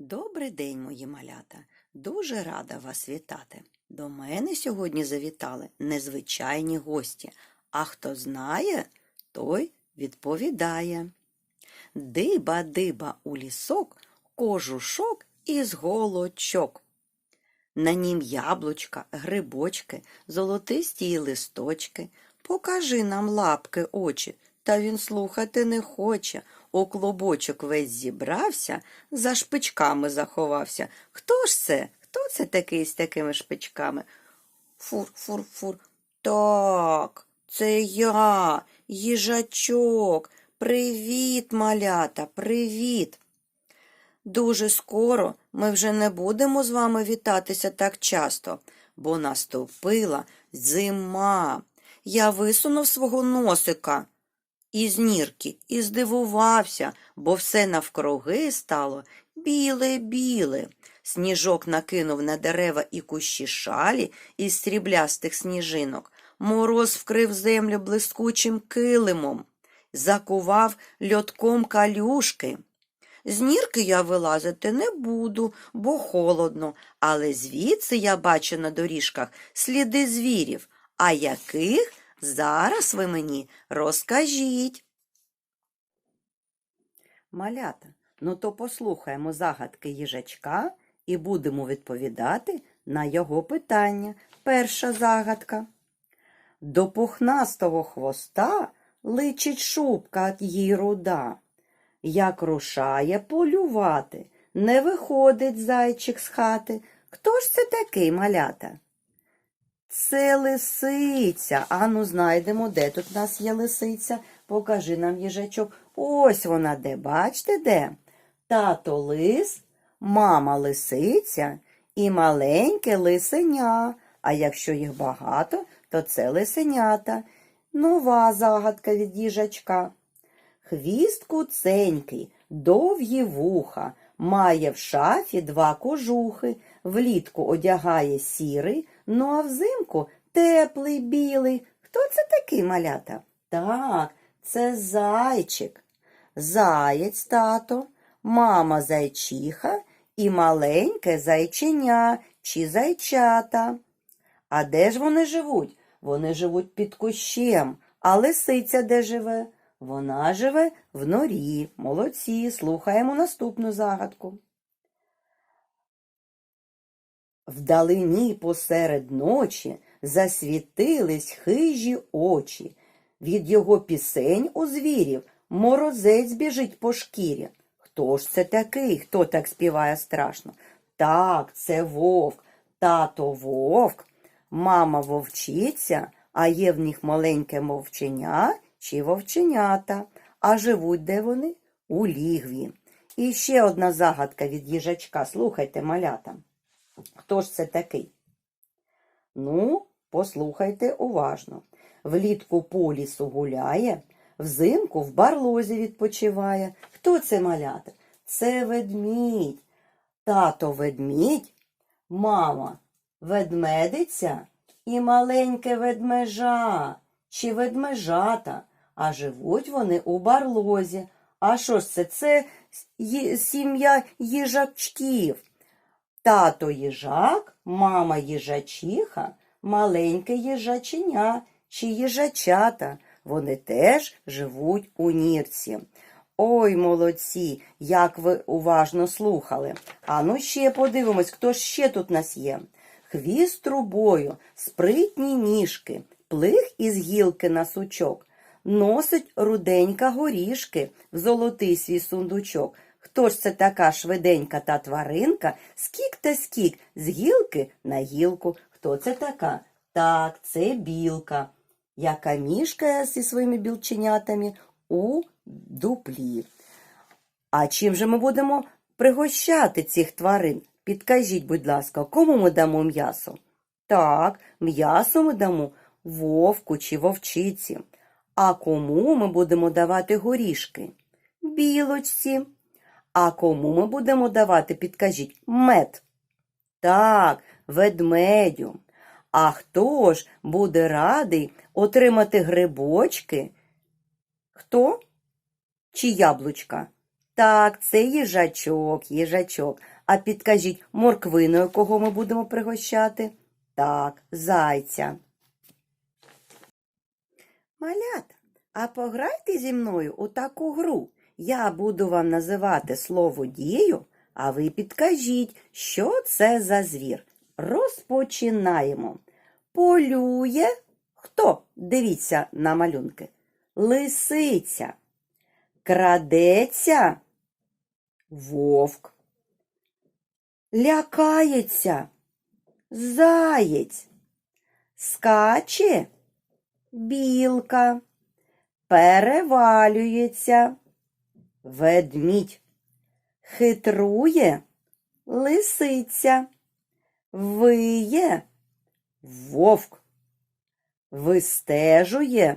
Добрий день, мої малята. Дуже рада вас вітати. До мене сьогодні завітали незвичайні гості. А хто знає, той відповідає. Диба-диба у лісок, кожушок із голочок. На нім яблучка, грибочки, золотисті листочки. Покажи нам лапки очі, та він слухати не хоче. У клубочок весь зібрався, за шпичками заховався. Хто ж це? Хто це такий з такими шпичками? Фур, фур, фур. Так, це я, їжачок. Привіт, малята, привіт. Дуже скоро ми вже не будемо з вами вітатися так часто, бо наступила зима. Я висунув свого носика із нірки і здивувався, бо все навкруги стало біле-біле. Сніжок накинув на дерева і кущі шалі із сріблястих сніжинок. Мороз вкрив землю блискучим килимом, закував льотком калюшки. З нірки я вилазити не буду, бо холодно, але звідси я бачу на доріжках сліди звірів, а яких зараз ви мені розкажіть. Малята, ну то послухаємо загадки їжачка і будемо відповідати на його питання. Перша загадка. До пухнастого хвоста личить шубка їй руда. Як рушає полювати, не виходить зайчик з хати. Хто ж це такий малята? Це лисиця. Ану, знайдемо, де тут у нас є лисиця. Покажи нам їжачок. Ось вона де, бачите де? Тато лис, мама лисиця і маленьке лисеня. А якщо їх багато, то це лисенята. Нова загадка від їжачка. Хвіст куценький, довгі вуха, має в шафі два кожухи, влітку одягає сірий, ну а взимку теплий білий. Хто це такий малята? Так, це зайчик. Заєць тато, мама зайчиха і маленьке зайченя чи зайчата. А де ж вони живуть? Вони живуть під кущем, а лисиця де живе? Вона живе в норі. Молодці, слухаємо наступну загадку. Вдалині посеред ночі засвітились хижі очі. Від його пісень у звірів морозець біжить по шкірі. Хто ж це такий, хто так співає страшно? Так, це вовк, тато вовк, мама вовчиця, а є в них маленьке мовченя чи вовченята, а живуть де вони? У лігві. І ще одна загадка від їжачка. Слухайте, малята. Хто ж це такий? Ну, послухайте уважно. Влітку по лісу гуляє, взимку в барлозі відпочиває. Хто це малята? Це ведмідь. Тато ведмідь, мама ведмедиця і маленьке ведмежа чи ведмежата, а живуть вони у барлозі. А що ж це? Це сім'я їжачків. Тато їжак, мама їжачиха, маленьке їжаченя чи їжачата. Вони теж живуть у нірці. Ой, молодці, як ви уважно слухали. А ну ще подивимось, хто ще тут нас є. Хвіст трубою, спритні ніжки, плих із гілки на сучок, носить руденька горішки в золотий свій сундучок. Хто ж це така швиденька та тваринка, скік та скік з гілки на гілку? Хто це така? Так, це білка, яка мішкає зі своїми білченятами у дуплі. А чим же ми будемо пригощати цих тварин? Підкажіть, будь ласка, кому ми дамо м'ясо? Так, м'ясо ми дамо вовку чи вовчиці. А кому ми будемо давати горішки? Білочці. А кому ми будемо давати, підкажіть, мед? Так, ведмедю. А хто ж буде радий отримати грибочки? Хто? Чи яблучка? Так, це їжачок, їжачок. А підкажіть, морквиною кого ми будемо пригощати? Так, зайця. Малята, а пограйте зі мною у таку гру. Я буду вам називати слово дію, а ви підкажіть, що це за звір. Розпочинаємо. Полює. Хто? Дивіться на малюнки. Лисиця. Крадеться. Вовк. Лякається. Заєць. Скаче. Білка. Перевалюється. Ведмідь. Хитрує. Лисиця. Виє. Вовк. Вистежує.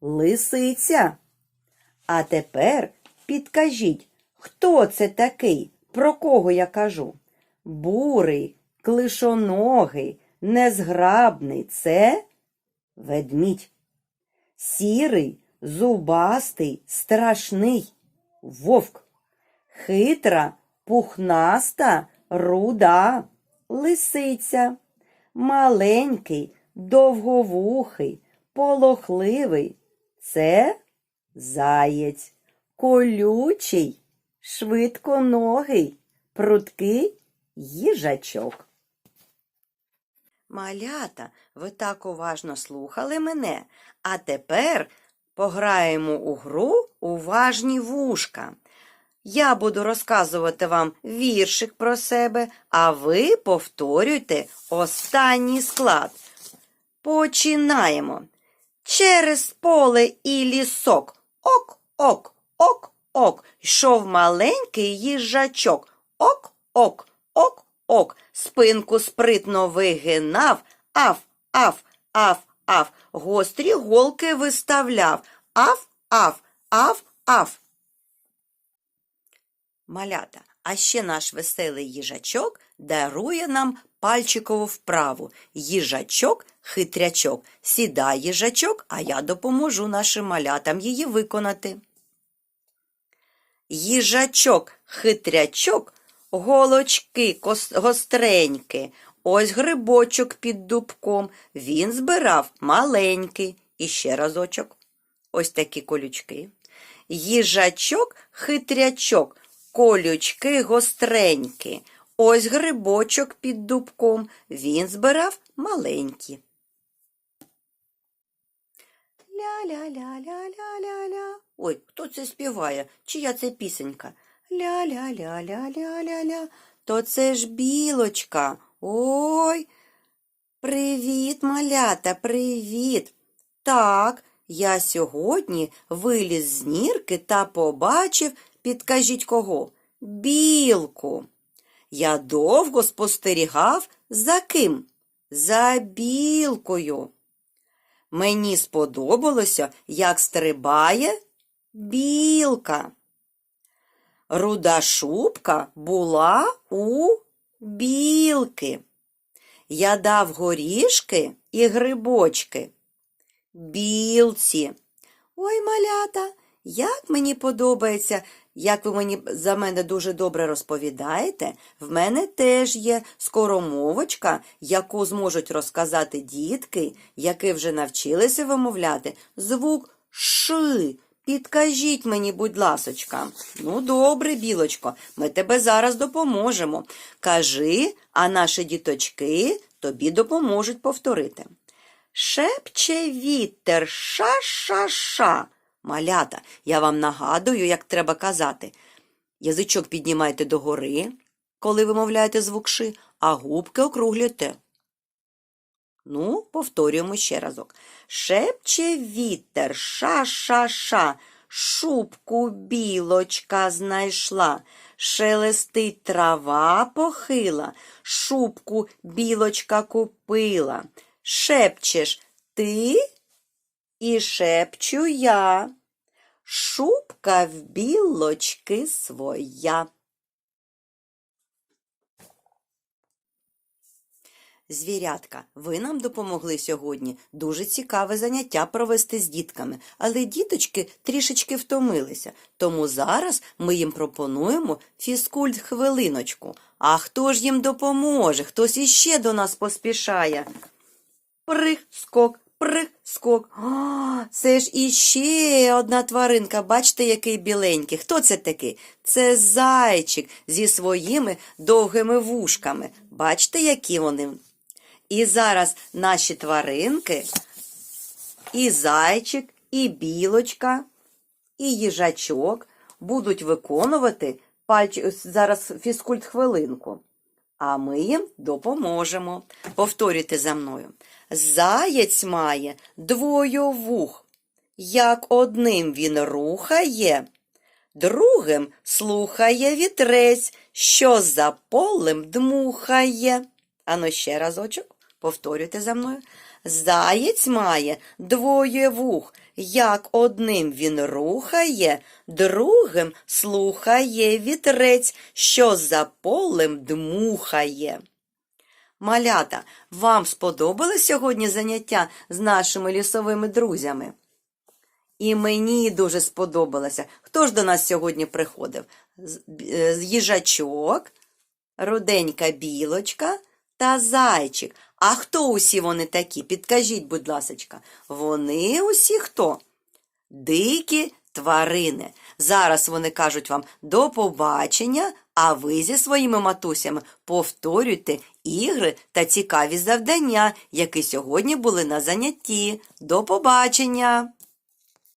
Лисиця. А тепер підкажіть, хто це такий, про кого я кажу? Бурий, клишоногий, незграбний це ведмідь. Сірий, зубастий, страшний вовк. Хитра, пухнаста, руда, лисиця. Маленький, довговухий, полохливий це заєць, колючий, швидконогий, пруткий їжачок. Малята, ви так уважно слухали мене, а тепер пограємо у гру уважні вушка. Я буду розказувати вам віршик про себе, а ви повторюйте останній склад. Починаємо. Через поле і лісок. Ок, ок, ок, ок. Йшов маленький їжачок. Ок, ок, ок, ок. Спинку спритно вигинав. Аф, аф, аф, аф. Гострі голки виставляв. Аф, аф, аф, аф. Малята, а ще наш веселий їжачок дарує нам пальчикову вправу. Їжачок, хитрячок. Сідай, їжачок, а я допоможу нашим малятам її виконати. Їжачок, хитрячок, голочки гостренькі. Ось грибочок під дубком. Він збирав маленький. І ще разочок. Ось такі колючки. Їжачок, хитрячок, колючки гостренькі. Ось грибочок під дубком. Він збирав маленькі. Ля-ля-ля-ля-ля-ля-ля. Ой, хто це співає? Чия це пісенька? Ля-ля-ля-ля-ля-ля-ля. То це ж білочка. Ой. Привіт, малята, привіт. Так, я сьогодні виліз з нірки та побачив, підкажіть кого? Білку. Я довго спостерігав за ким? За білкою. Мені сподобалося, як стрибає білка. Руда шубка була у білки. Я дав горішки і грибочки. Білці. Ой, малята, як мені подобається, як ви мені за мене дуже добре розповідаєте, в мене теж є скоромовочка, яку зможуть розказати дітки, які вже навчилися вимовляти звук ши. Підкажіть мені, будь ласочка. Ну, добре, білочко, ми тебе зараз допоможемо. Кажи, а наші діточки тобі допоможуть повторити. Шепче вітер, ша-ша-ша. Малята, я вам нагадую, як треба казати. Язичок піднімайте догори, коли вимовляєте звук ши, а губки округлюйте. Ну, повторюємо ще разок. Шепче вітер, ша-ша-ша, шубку білочка знайшла, шелестить трава похила, шубку білочка купила. Шепчеш ти і шепчу я. Шубка в білочки своя. Звірятка, ви нам допомогли сьогодні дуже цікаве заняття провести з дітками, але діточки трішечки втомилися, тому зараз ми їм пропонуємо фізкульт хвилиночку. А хто ж їм допоможе? Хтось іще до нас поспішає. Прих, скок, прих, скок. А, це ж іще одна тваринка. Бачите, який біленький. Хто це такий? Це зайчик зі своїми довгими вушками. Бачите, які вони? І зараз наші тваринки, і зайчик, і білочка, і їжачок будуть виконувати пальч... зараз фізкульт хвилинку. А ми їм допоможемо. Повторюйте за мною. Заєць має двоє вух. Як одним він рухає, другим слухає вітрець, що за полем дмухає. Ану ще разочок, повторюйте за мною. Заєць має двоє вух. Як одним він рухає, другим слухає вітрець, що за полем дмухає. Малята, вам сподобалось сьогодні заняття з нашими лісовими друзями? І мені дуже сподобалося. Хто ж до нас сьогодні приходив? Е, Їжачок, руденька білочка та зайчик. А хто усі вони такі? Підкажіть, будь ласочка. Вони усі хто? Дикі тварини. Зараз вони кажуть вам до побачення, а ви зі своїми матусями повторюйте ігри та цікаві завдання, які сьогодні були на занятті. До побачення!